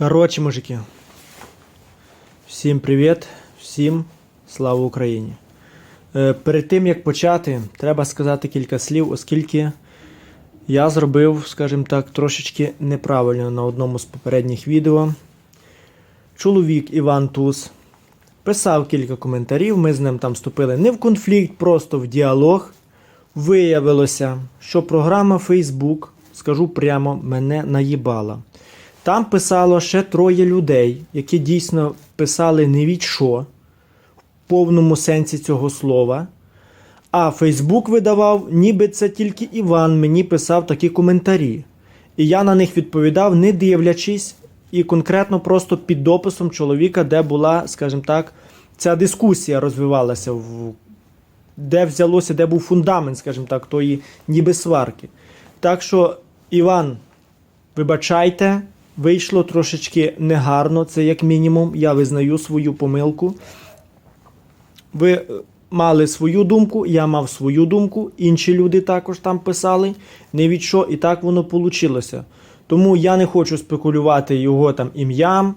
Коротше, мужики. Всім привіт, всім слава Україні. Е, перед тим як почати, треба сказати кілька слів, оскільки я зробив, скажімо так, трошечки неправильно на одному з попередніх відео. Чоловік Іван Туз писав кілька коментарів. Ми з ним там вступили не в конфлікт, просто в діалог. Виявилося, що програма Facebook, скажу прямо, мене наїбала. Там писало ще троє людей, які дійсно писали не від що в повному сенсі цього слова. А Фейсбук видавав, ніби це тільки Іван мені писав такі коментарі. І я на них відповідав, не дивлячись, і конкретно просто під дописом чоловіка, де була, скажімо так, ця дискусія розвивалася, де взялося, де був фундамент, скажімо так, тої ніби сварки. Так що, Іван, вибачайте, вийшло трошечки негарно, це як мінімум. Я визнаю свою помилку. Ви е, мали свою думку, я мав свою думку, інші люди також там писали. Не від що, і так воно вийшло. Тому я не хочу спекулювати його там ім'ям,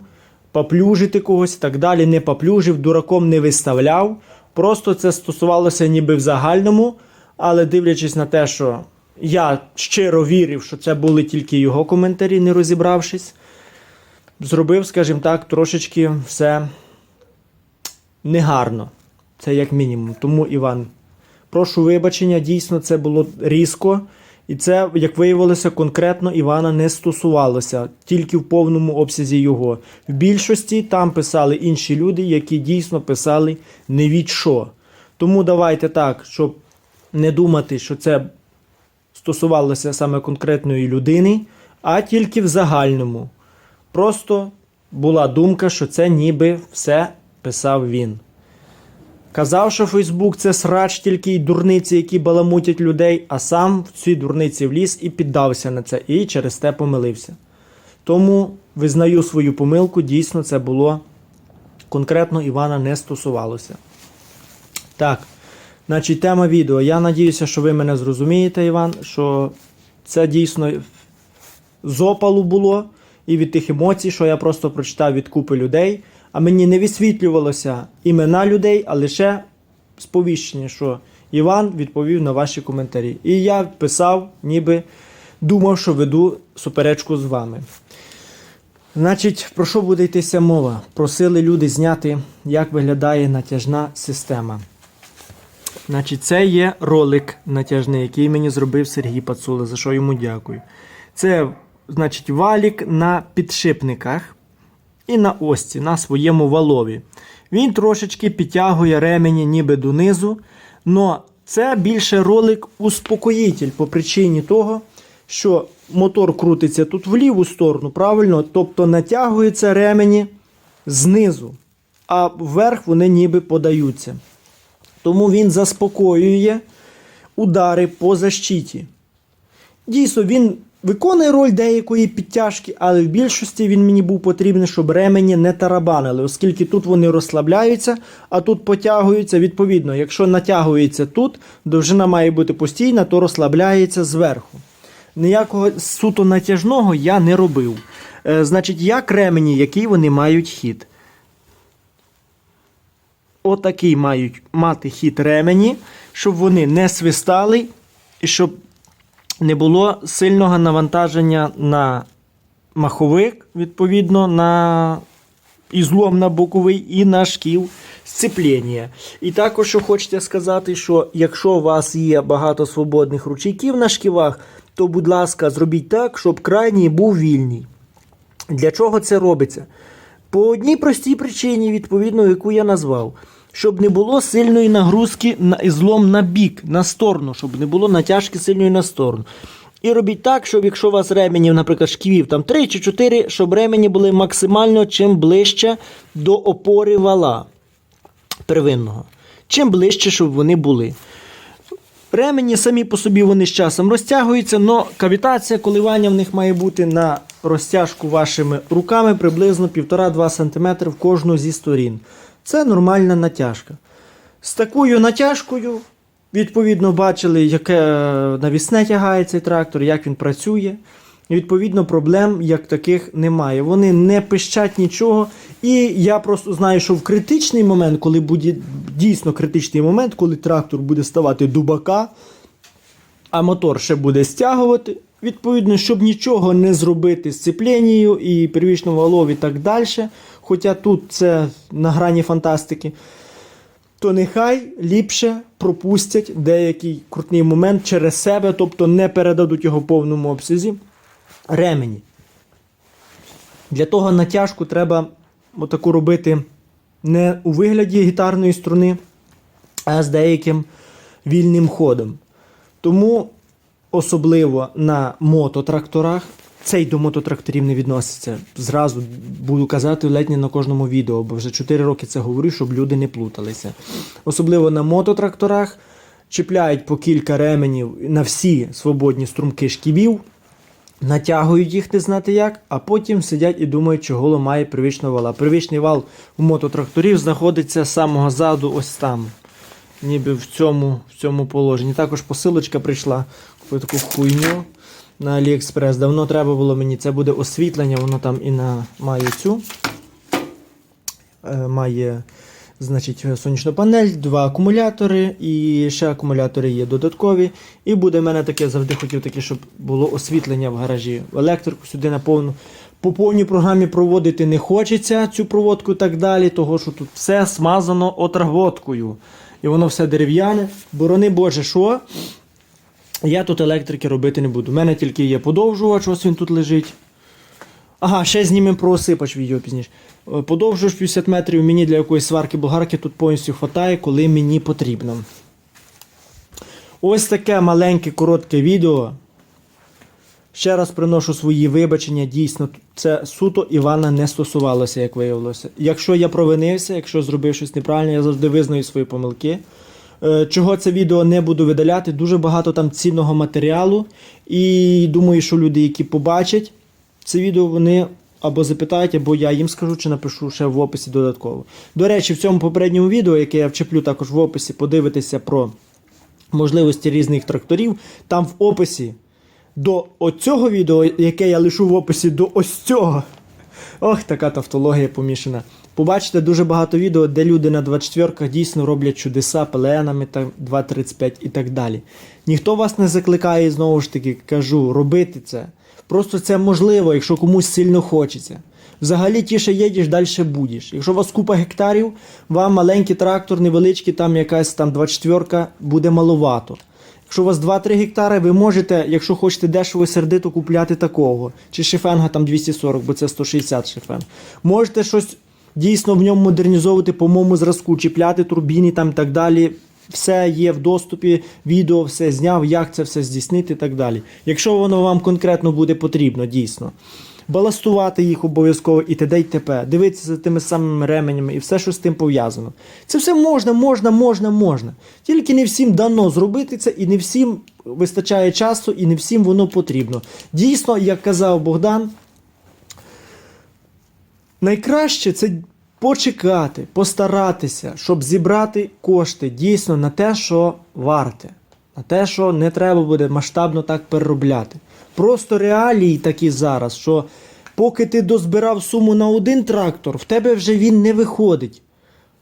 поплюжити когось і так далі. Не поплюжив, дураком не виставляв. Просто це стосувалося ніби в загальному, але дивлячись на те, що я щиро вірив, що це були тільки його коментарі, не розібравшись, зробив, скажімо так, трошечки все негарно. Це як мінімум. Тому, Іван, прошу вибачення, дійсно це було різко. І це, як виявилося, конкретно Івана не стосувалося, тільки в повному обсязі його. В більшості там писали інші люди, які дійсно писали не від що. Тому давайте так, щоб не думати, що це стосувалося саме конкретної людини, а тільки в загальному. Просто була думка, що це ніби все писав він. Казав, що Фейсбук це срач тільки й дурниці, які баламутять людей, а сам в ці дурниці вліз і піддався на це, і через те помилився. Тому визнаю свою помилку, дійсно це було конкретно Івана не стосувалося. Так, значить, тема відео. Я надіюся, що ви мене зрозумієте, Іван, що це дійсно з опалу було і від тих емоцій, що я просто прочитав від купи людей, а мені не висвітлювалося імена людей, а лише сповіщення, що Іван відповів на ваші коментарі. І я писав, ніби думав, що веду суперечку з вами. Значить, про що буде йтися мова? Просили люди зняти, як виглядає натяжна система. Значить, це є ролик натяжний, який мені зробив Сергій Пацула, за що йому дякую. Це, значить, валік на підшипниках і на осці, на своєму валові. Він трошечки підтягує ремені ніби донизу. Но це більше ролик успокоїтель по причині того, що мотор крутиться тут в ліву сторону, правильно? Тобто натягуються ремені знизу, а вверх вони ніби подаються. Тому він заспокоює удари по защиті. Дійсно, він виконує роль деякої підтяжки, але в більшості він мені був потрібен, щоб ремені не тарабанили, оскільки тут вони розслабляються, а тут потягуються. Відповідно, якщо натягується тут, довжина має бути постійна, то розслабляється зверху. Ніякого суто натяжного я не робив. Е, значить, як ремені, який вони мають хід. Отакий мають мати хід ремені, щоб вони не свистали і щоб не було сильного навантаження на маховик, відповідно, на ізлом на боковий і на шкіл сцеплення. І також, що хочете сказати, що якщо у вас є багато свободних ручейків на шківах, то, будь ласка, зробіть так, щоб крайній був вільний. Для чого це робиться? По одній простій причині, відповідно, яку я назвав. Щоб не було сильної нагрузки на ізлом на бік, на сторону, щоб не було натяжки сильної на сторону. І робіть так, щоб якщо у вас ременів, наприклад, шківів там 3 чи 4, щоб ремені були максимально чим ближче до опори вала первинного. Чим ближче, щоб вони були. Ремені самі по собі вони з часом розтягуються, але кавітація, коливання в них має бути на розтяжку вашими руками приблизно 1,5-2 см в кожну зі сторін. Це нормальна натяжка. З такою натяжкою, відповідно, бачили, яке навісне тягає цей трактор, як він працює. І відповідно проблем як таких немає. Вони не пищать нічого. І я просто знаю, що в критичний момент, коли буде дійсно критичний момент, коли трактор буде ставати дубака, а мотор ще буде стягувати. Відповідно, щоб нічого не зробити з цепленією і первічним валом і так далі. Хоча тут це на грані фантастики, то нехай ліпше пропустять деякий крутний момент через себе, тобто не передадуть його в повному обсязі ремені. Для того натяжку треба отаку робити не у вигляді гітарної струни, а з деяким вільним ходом. Тому особливо на мототракторах. Цей до мототракторів не відноситься. Зразу буду казати ледь не на кожному відео, бо вже 4 роки це говорю, щоб люди не плуталися. Особливо на мототракторах чіпляють по кілька ременів на всі свободні струмки шківів, натягують їх не знати як, а потім сидять і думають, чого ламає первічного вала. Первічний вал у мототракторів знаходиться з самого заду ось там. Ніби в цьому, в цьому положенні. Також посилочка прийшла. Купив таку хуйню на AliExpress. Давно треба було мені. Це буде освітлення, воно там і на має цю. Е, має значить, сонячну панель, два акумулятори, і ще акумулятори є додаткові. І буде в мене таке, завжди хотів таке, щоб було освітлення в гаражі. Електрику сюди на повну. По повній програмі проводити не хочеться цю проводку і так далі, того що тут все смазано отраводкою. І воно все дерев'яне. Борони Боже, що? Я тут електрики робити не буду. У мене тільки є подовжувач, ось він тут лежить. Ага, ще знімемо про осипач відео пізніше. Е, Подовжувач 50 метрів мені для якоїсь сварки болгарки тут повністю вистачає, коли мені потрібно. Ось таке маленьке коротке відео. Ще раз приношу свої вибачення. Дійсно, це суто Івана не стосувалося, як виявилося. Якщо я провинився, якщо зробив щось неправильно, я завжди визнаю свої помилки. Е, Чого це відео не буду видаляти, дуже багато там цінного матеріалу. І думаю, що люди, які побачать це відео, вони або запитають, або я їм скажу, чи напишу ще в описі додатково. До речі, в цьому попередньому відео, яке я вчеплю також в описі, подивитися про можливості різних тракторів. Там в описі до оцього відео, яке я лишу в описі до ось цього. Ох, така тавтологія помішана. Побачите дуже багато відео, де люди на 24-ках дійсно роблять чудеса пеленами та 2.35 і так далі. Ніхто вас не закликає, знову ж таки, кажу, робити це. Просто це можливо, якщо комусь сильно хочеться. Взагалі тіше їдеш, далі будеш. Якщо у вас купа гектарів, вам маленький трактор, невеличкий, там якась там 24 буде маловато. Якщо у вас 2-3 гектари, ви можете, якщо хочете дешево сердито, купляти такого. Чи шифенга там 240, бо це 160 шифен. Можете щось дійсно в ньому модернізовувати по моєму зразку, чіпляти турбіни там і так далі. Все є в доступі, відео, все зняв, як це все здійснити і так далі. Якщо воно вам конкретно буде потрібно, дійсно. Баластувати їх обов'язково і т.д. і т.п. Дивитися за тими самими ременями і все, що з тим пов'язано. Це все можна, можна, можна, можна. Тільки не всім дано зробити це, і не всім вистачає часу, і не всім воно потрібно. Дійсно, як казав Богдан, найкраще це почекати, постаратися, щоб зібрати кошти дійсно на те, що варте, на те, що не треба буде масштабно так переробляти. Просто реалії такі зараз, що поки ти дозбирав суму на один трактор, в тебе вже він не виходить.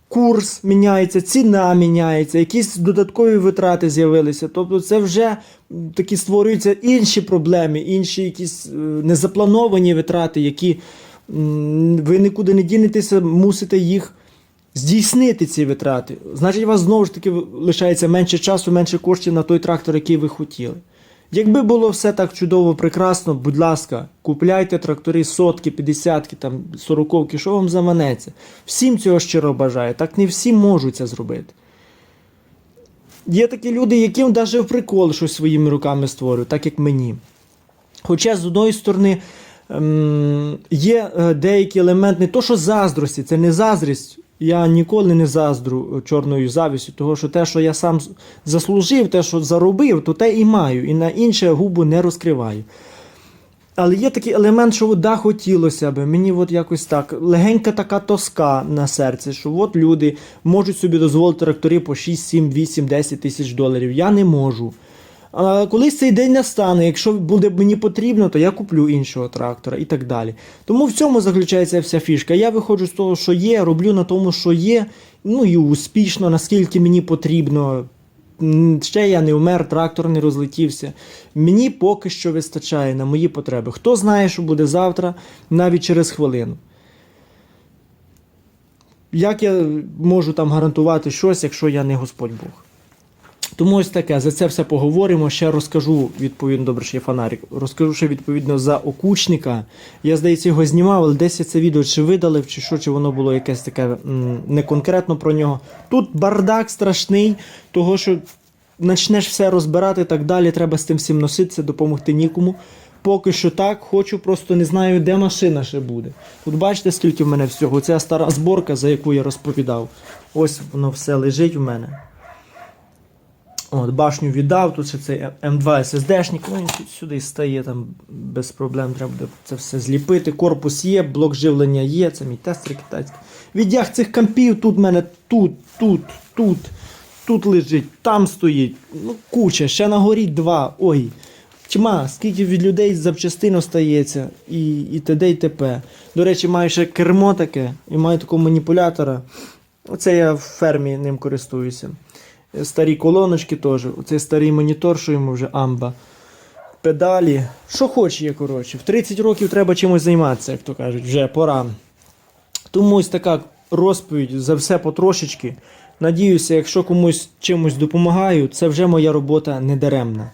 Курс міняється, ціна міняється, якісь додаткові витрати з'явилися. Тобто це вже такі створюються інші проблеми, інші якісь е, незаплановані витрати, які ви нікуди не дінетеся, мусите їх здійснити, ці витрати. Значить, у вас знову ж таки лишається менше часу, менше коштів на той трактор, який ви хотіли. Якби було все так чудово, прекрасно, будь ласка, купляйте трактори сотки, п'ятдесятки, там, сороковки, що вам заманеться. Всім цього щиро бажаю. Так не всі можуть це зробити. Є такі люди, яким навіть в прикол щось своїми руками створюють, так як мені. Хоча, з одної сторони, ем, є е, деякі елементи, не то, що заздрості, це не заздрість. Я ніколи не заздрю е, чорною завістю, того що те, що я сам заслужив, те, що заробив, то те і маю, і на інше губу не розкриваю. Але є такий елемент, що да, хотілося б, мені от якось так, легенька така тоска на серці, що от люди можуть собі дозволити трактори по 6, 7, 8, 10 тисяч доларів. Я не можу. Колись цей день настане, якщо буде мені потрібно, то я куплю іншого трактора і так далі. Тому в цьому заключається вся фішка. Я виходжу з того, що є, роблю на тому, що є, ну і успішно, наскільки мені потрібно. Ще я не вмер, трактор не розлетівся. Мені поки що вистачає на мої потреби. Хто знає, що буде завтра, навіть через хвилину. Як я можу там гарантувати щось, якщо я не Господь Бог? Тому ось таке, за це все поговоримо. Ще розкажу відповідно, добре, є фонарик. Розкажу ще відповідно за окучника. Я, здається, його знімав, але десь я це відео чи видалив, чи що, чи воно було якесь таке не конкретно про нього. Тут бардак страшний, того що почнеш все розбирати і так далі. Треба з тим всім носитися, допомогти нікому. Поки що так, хочу, просто не знаю, де машина ще буде. Тут бачите, скільки в мене всього. Це стара зборка, за яку я розповідав. Ось воно все лежить в мене. От, башню віддав, тут ще цей М2 SSD-шник, ну він сюди стає там без проблем, треба буде це все зліпити. Корпус є, блок живлення є, це мій тестер китайський. Віддяг цих компів тут в мене тут, тут, тут, тут лежить, там стоїть. Ну, куча, ще на горі два. Ой. Тьма, скільки від людей запчастин остається, і, і т.д. і т.п. До речі, маю ще кермо таке, і маю такого маніпулятора. Оце я в фермі ним користуюся. Старі колоночки теж. Оцей старий монітор, що йому вже амба. Педалі. Що хоче є, коротше. В 30 років треба чимось займатися, як то кажуть, вже пора. Тому ось така розповідь за все потрошечки. Надіюся, якщо комусь чимось допомагаю, це вже моя робота недаремна.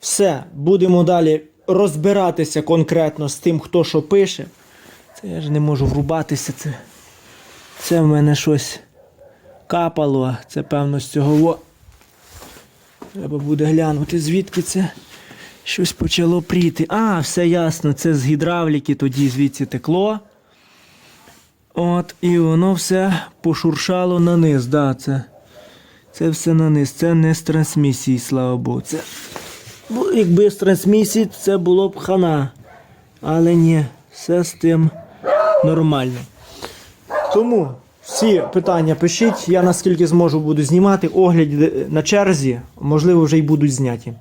Все, будемо далі розбиратися конкретно з тим, хто що пише. Це я ж не можу врубатися. Це, це в мене щось капало. Це певно з цього. Треба буде глянути, звідки це щось почало пріти. А, все ясно, це з гідравліки тоді звідси текло. От, і воно все пошуршало на низ. Да, це, це все на низ. Це не з трансмісії, слава Богу. Це, якби з трансмісії, це було б хана. Але ні, все з тим нормально. Тому всі питання пишіть. Я наскільки зможу буду знімати. Огляди на черзі, можливо, вже й будуть зняті.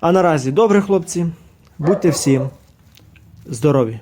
А наразі, добре, хлопці, будьте всі здорові!